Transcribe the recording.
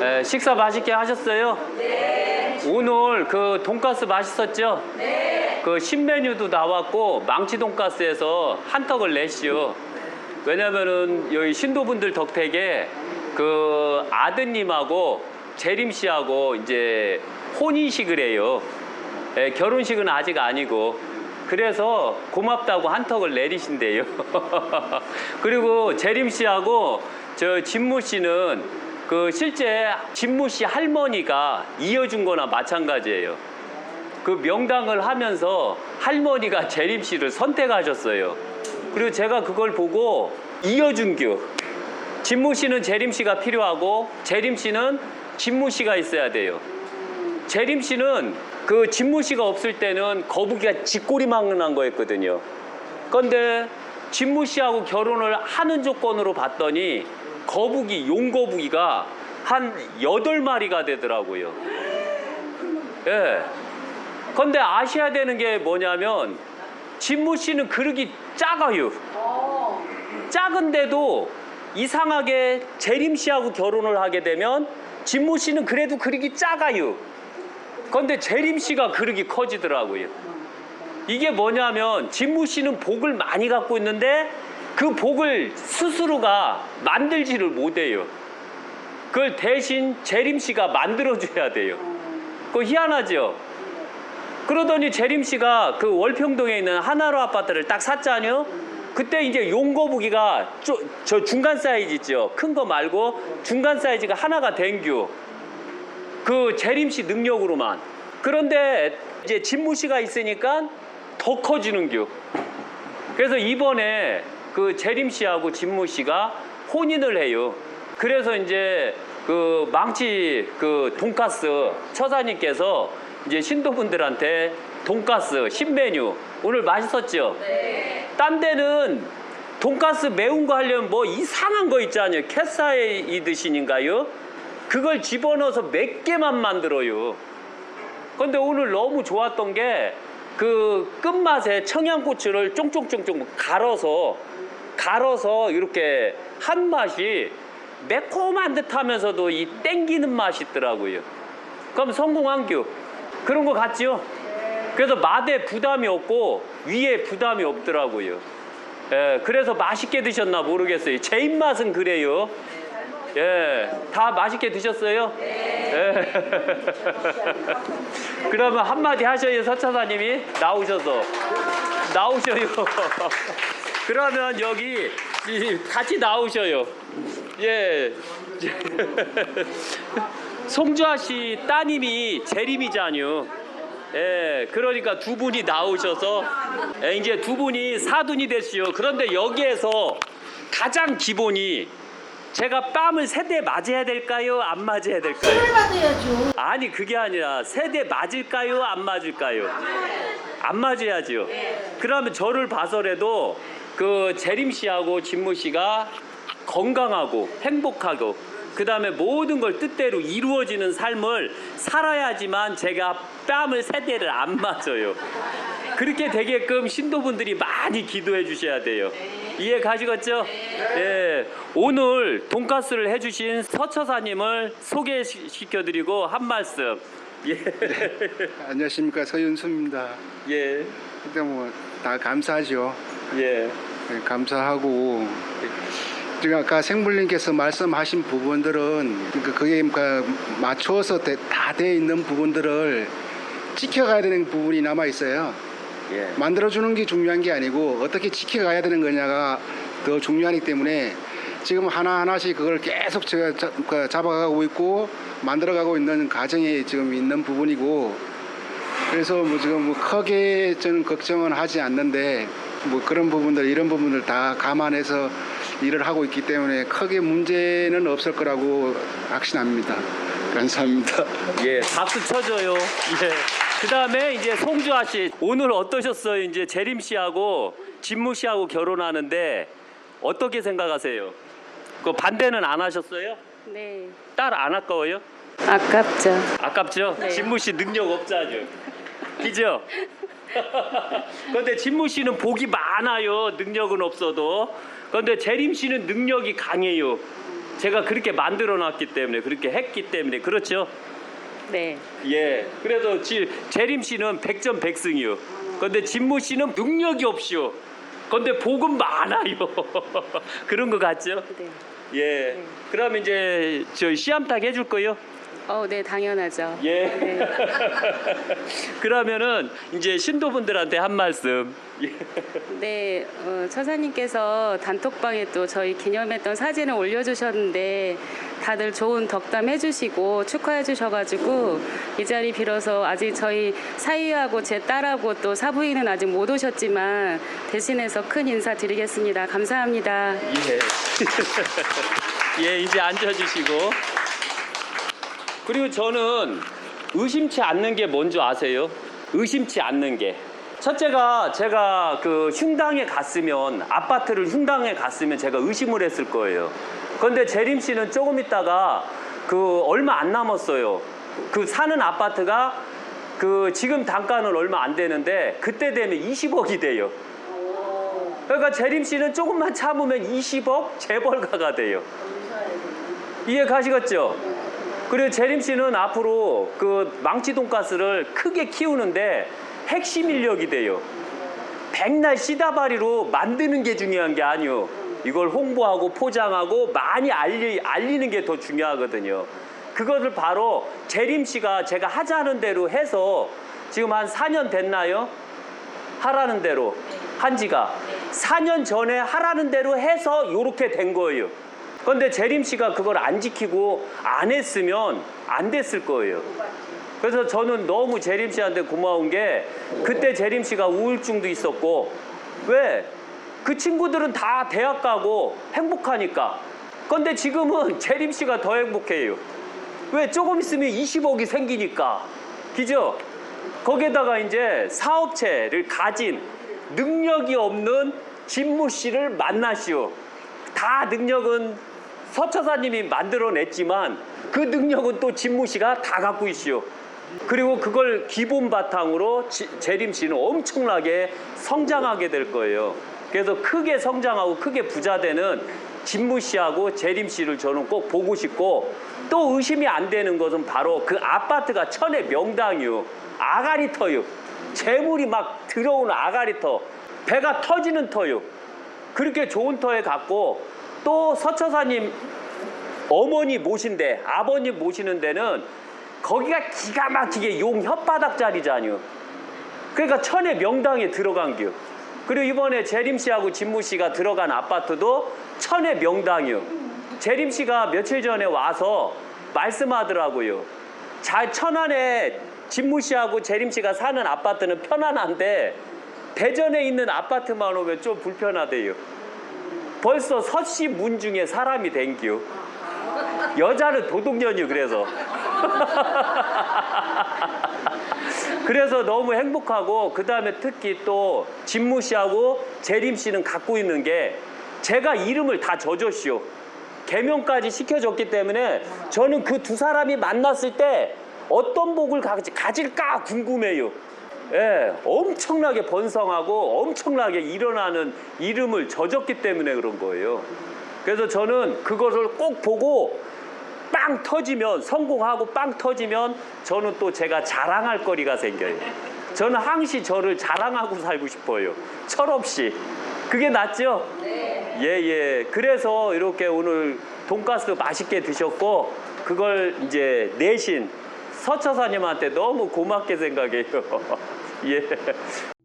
에, 식사 맛있게 하셨어요? 네. 오늘 그 돈가스 맛있었죠? 네. 그 신메뉴도 나왔고 망치 돈가스에서 한턱을 냈시오. 왜냐면은 여기 신도분들 덕택에 그 아드님하고 재림 씨하고 이제 혼인식을 해요. 에, 결혼식은 아직 아니고 그래서 고맙다고 한턱을 내리신대요. 그리고 재림 씨하고 저 진무 씨는 그 실제 진무 씨 할머니가 이어준 거나 마찬가지예요. 그 명당을 하면서 할머니가 재림 씨를 선택하셨어요. 그리고 제가 그걸 보고 이어준 교. 진무 씨는 재림 씨가 필요하고 재림 씨는 진무 씨가 있어야 돼요. 재림 씨는 그 진무 씨가 없을 때는 거북이가 쥐꼬리만한 거였거든요. 그런데 진무 씨하고 결혼을 하는 조건으로 봤더니 거북이 용거북이가 한 여덟 마리가 되더라고요. 예. 근데 아셔야 되는 게 뭐냐면 진무 씨는 그릇이 작아요. 작은데도 이상하게 재림 씨하고 결혼을 하게 되면 진무 씨는 그래도 그릇이 작아요. 그런데 재림 씨가 그릇이 커지더라고요. 이게 뭐냐면 진무 씨는 복을 많이 갖고 있는데 그 복을 스스로가 만들지를 못해요. 그걸 대신 재림 씨가 만들어줘야 돼요. 그거 희한하죠? 그러더니 재림 씨가 그 월평동에 있는 하나로 아파트를 딱 샀잖아요. 그때 이제 용거북이가 쪼- 저 중간 사이즈 있죠. 큰 거 말고 중간 사이즈가 하나가 댕규. 그 재림 씨 능력으로만. 그런데 이제 진무 씨가 있으니까 더 커지는 겨. 그래서 이번에 그 재림 씨하고 진무 씨가 혼인을 해요. 그래서 이제 그 망치 그 돈가스 처사님께서 이제 신도분들한테 돈가스 신메뉴 오늘 맛있었죠? 네. 딴 데는 돈가스 매운 거 하려면 뭐 이상한 거 있잖아요. 캣사이 드신인가요? 그걸 집어넣어서 몇 개만 만들어요. 근데 오늘 너무 좋았던 게 그 끝맛에 청양고추를 쫑쫑쫑쫑 갈아서 갈아서 이렇게 한 맛이 매콤한 듯 하면서도 이 땡기는 맛이 있더라고요. 그럼 성공한 교 그런 거 같죠? 그래서 맛에 부담이 없고 위에 부담이 없더라고요. 예, 그래서 맛있게 드셨나 모르겠어요. 제 입맛은 그래요. 예, 다 맛있게 드셨어요? 네. 그러면 한마디 하셔요, 서차사님이 나오셔서. 나오셔요. 그러면 여기 이- 같이 나오셔요. 예. 송주아 씨 따님이 재림이잖요. 예, 그러니까 두 분이 나오셔서 예, 이제 두 분이 사돈이 됐시요. 그런데 여기에서 가장 기본이 제가 뺨을 세 대 맞아야 될까요? 안 맞아야 될까요? 을 받아야죠. 아니 그게 아니라 세 대 맞을까요? 안 맞을까요? 안 맞아야죠. 그러면 저를 봐서라도 그 재림 씨하고 진무 씨가 건강하고 행복하고 그 다음에 모든 걸 뜻대로 이루어지는 삶을 살아야지만 제가 뺨을 세 대를 안 맞아요. 그렇게 되게끔 신도분들이 많이 기도해 주셔야 돼요. 이해 가시겠죠? 예. 오늘 돈가스를 해주신 서처사님을 소개시켜드리고 한 말씀. 예. 안녕하십니까 서윤수입니다. 예. 일단 뭐 다 감사하죠. 예. 네, 감사하고 지금 아까 생물님께서 말씀하신 부분들은 그 그게 그 맞춰서 다 돼 있는 부분들을 지켜가야 되는 부분이 남아 있어요. 예. 만들어주는 게 중요한 게 아니고 어떻게 지켜가야 되는 거냐가 더 중요하기 때문에 지금 하나하나씩 그걸 계속 제가 자- 그 잡아가고 있고 만들어가고 있는 과정에 지금 있는 부분이고 그래서 뭐 지금 뭐 크게 저는 걱정은 하지 않는데 뭐 그런 부분들 이런 부분들 다 감안해서 일을 하고 있기 때문에 크게 문제는 없을 거라고 확신합니다. 감사합니다. 예. 박수 쳐줘요. 예. 그 다음에 이제 송주아 씨. 오늘 어떠셨어요? 이제 재림 씨하고 진무 씨하고 결혼하는데 어떻게 생각하세요? 그 반대는 안 하셨어요? 네, 딸 안 아까워요? 아깝죠. 아깝죠? 네. 진무 씨 능력 없잖아요. 그죠? 근데 진무 씨는 복이 많아요. 능력은 없어도. 근데 재림 씨는 능력이 강해요. 제가 그렇게 만들어 놨기 때문에 그렇게 했기 때문에 그렇죠? 네. 예. 그래서 지, 재림 씨는 100점 100승이요. 근데 진무 씨는 능력이 없이요. 근데 복은 많아요. 그런 거 같죠? 네. 예. 그럼 이제 저 시암탉 해줄 거요? 어, 네, 당연하죠. 예. 네. 그러면은 이제 신도분들한테 한 말씀. 예. 네, 어, 처사님께서 단톡방에 또 저희 기념했던 사진을 올려주셨는데 다들 좋은 덕담 해주시고 축하해주셔가지고 이 자리 빌어서 아직 저희 사위하고 제 딸하고 또 사부인은 아직 못 오셨지만 대신해서 큰 인사 드리겠습니다. 감사합니다. 예. 예, 이제 앉아주시고. 그리고 저는 의심치 않는 게 뭔지 아세요? 의심치 않는 게. 첫째가 제가 그 흉당에 갔으면 아파트를 흉당에 갔으면 제가 의심을 했을 거예요. 그런데 재림 씨는 조금 있다가 그 얼마 안 남았어요. 그 사는 아파트가 그 지금 단가는 얼마 안 되는데 그때 되면 20억이 돼요. 그러니까 재림 씨는 조금만 참으면 20억 재벌가가 돼요. 이해 가시겠죠? 그리고 재림 씨는 앞으로 그 망치 돈가스를 크게 키우는데 핵심 인력이 돼요. 백날 씨다바리로 만드는 게 중요한 게 아니요. 이걸 홍보하고 포장하고 많이 알리, 알리는 게 더 중요하거든요. 그것을 바로 재림 씨가 제가 하자는 대로 해서 지금 한 4년 됐나요? 하라는 대로 한 지가 4년 전에 하라는 대로 해서 요렇게 된 거예요. 그런데 재림 씨가 그걸 안 지키고 안 했으면 안 됐을 거예요. 그래서 저는 너무 재림 씨한테 고마운 게 그때 재림 씨가 우울증도 있었고 왜? 그 친구들은 다 대학 가고 행복하니까. 그런데 지금은 재림 씨가 더 행복해요. 왜? 조금 있으면 20억이 생기니까. 그죠? 거기에다가 이제 사업체를 가진 능력이 없는 진무 씨를 만나시오. 다 능력은 서처사님이 만들어냈지만 그 능력은 또 진무 씨가 다 갖고 있시오. 그리고 그걸 기본 바탕으로 지- 재림 씨는 엄청나게 성장하게 될 거예요. 그래서 크게 성장하고 크게 부자 되는 진무 씨하고 재림 씨를 저는 꼭 보고 싶고 또 의심이 안 되는 것은 바로 그 아파트가 천의 명당이요. 아가리 터요. 재물이 막 들어오는 아가리 터. 배가 터지는 터요. 그렇게 좋은 터에 갔고 또 서처사님 어머니 모신데 아버님 모시는 데는 거기가 기가 막히게 용 혓바닥 자리잖요. 그러니까 천의 명당에 들어간 겨. 그리고 이번에 재림 씨하고 진무 씨가 들어간 아파트도 천의 명당이요. 재림 씨가 며칠 전에 와서 말씀하더라고요. 자, 천안에 진무 씨하고 재림 씨가 사는 아파트는 편안한데 대전에 있는 아파트만 오면 좀 불편하대요. 벌써 서씨 문 중에 사람이 댕겨. 여자는 도둑년이 그래서. 그래서 너무 행복하고 그 다음에 특히 또 진무 씨하고 재림 씨는 갖고 있는 게 제가 이름을 다 져줬시오. 개명까지 시켜줬기 때문에 저는 그 두 사람이 만났을 때 어떤 복을 가질까 궁금해요. 예, 엄청나게 번성하고 엄청나게 일어나는 이름을 져줬기 때문에 그런 거예요. 그래서 저는 그것을 꼭 보고 빵 터지면 성공하고 빵 터지면 저는 또 제가 자랑할 거리가 생겨요. 저는 항시 저를 자랑하고 살고 싶어요. 철없이. 그게 낫죠? 네. 예, 예. 그래서 이렇게 오늘 돈가스 맛있게 드셨고 그걸 이제 내신 서처사님한테 너무 고맙게 생각해요. 예.